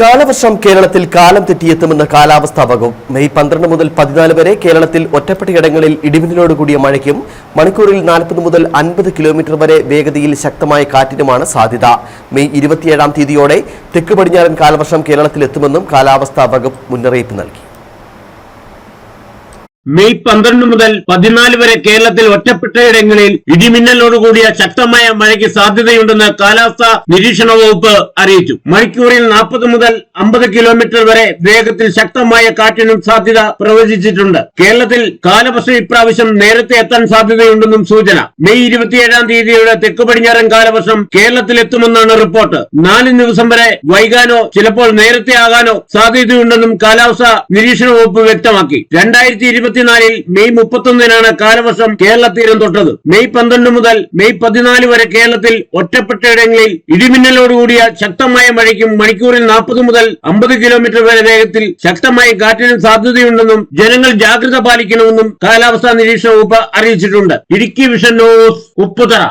കാലവർഷം കേരളത്തിൽ കാലം തെറ്റിയെത്തുമെന്ന് കാലാവസ്ഥാ വകുപ്പ് മെയ് പന്ത്രണ്ട് മുതൽ പതിനാല് വരെ കേരളത്തിൽ ഒറ്റപ്പെട്ടയിടങ്ങളിൽ ഇടിമിന്നലോടുകൂടിയ മഴയ്ക്കും മണിക്കൂറിൽ നാൽപ്പത് മുതൽ അൻപത് കിലോമീറ്റർ വരെ വേഗതയിൽ ശക്തമായ കാറ്റിനുമാണ് സാധ്യത. മെയ് ഇരുപത്തിയേഴാം തീയതിയോടെ തെക്ക് പടിഞ്ഞാറൻ കാലവർഷം കേരളത്തിലെത്തുമെന്നും കാലാവസ്ഥാ വകുപ്പ് മുന്നറിയിപ്പ് നൽകി. മെയ് പന്ത്രണ്ട് മുതൽ പതിനാല് വരെ കേരളത്തിൽ ഒറ്റപ്പെട്ട ഒറ്റപ്പെട്ടയിടങ്ങളിൽ ഇടിമിന്നലോടുകൂടിയ ശക്തമായ മഴയ്ക്ക് സാധ്യതയുണ്ടെന്ന് കാലാവസ്ഥാ നിരീക്ഷണ വകുപ്പ് അറിയിച്ചു. മണിക്കൂറിൽ നാൽപ്പത് മുതൽ അമ്പത് കിലോമീറ്റർ വരെ വേഗത്തിൽ ശക്തമായ കാറ്റിനും സാധ്യത പ്രവചിച്ചിട്ടുണ്ട്. കേരളത്തിൽ കാലവർഷം ഇപ്രാവശ്യം നേരത്തെ എത്താൻ സാധ്യതയുണ്ടെന്നും സൂചന. മെയ് ഇരുപത്തിയേഴാം തീയതിയുടെ തെക്ക് പടിഞ്ഞാറൻ കാലവർഷം കേരളത്തിൽ എത്തുമെന്നാണ് റിപ്പോർട്ട്. നാല് ദിവസം വരെ വൈകാനോ ചിലപ്പോൾ നേരത്തെ ആകാനോ സാധ്യതയുണ്ടെന്നും കാലാവസ്ഥാ നിരീക്ഷണ വകുപ്പ് വ്യക്തമാക്കി. രണ്ടായിരത്തി ഇരുപത്തിനാലിൽ മെയ് മുപ്പത്തൊന്നിനാണ് കാലവർഷം കേരള തീരം തൊട്ടത്. മെയ് പന്ത്രണ്ട് മുതൽ മെയ് പതിനാല് വരെ കേരളത്തിൽ ഒറ്റപ്പെട്ടയിടങ്ങളിൽ ഇടിമിന്നലോടുകൂടിയ ശക്തമായ മഴയ്ക്കും മണിക്കൂറിൽ നാൽപ്പത് മുതൽ അമ്പത് കിലോമീറ്റർ വരെ വേഗത്തിൽ ശക്തമായ കാറ്റിനും സാധ്യതയുണ്ടെന്നും ജനങ്ങൾ ജാഗ്രത പാലിക്കണമെന്നും കാലാവസ്ഥാ നിരീക്ഷണ വകുപ്പ് അറിയിച്ചിട്ടുണ്ട്. Idukki vision news Upputhara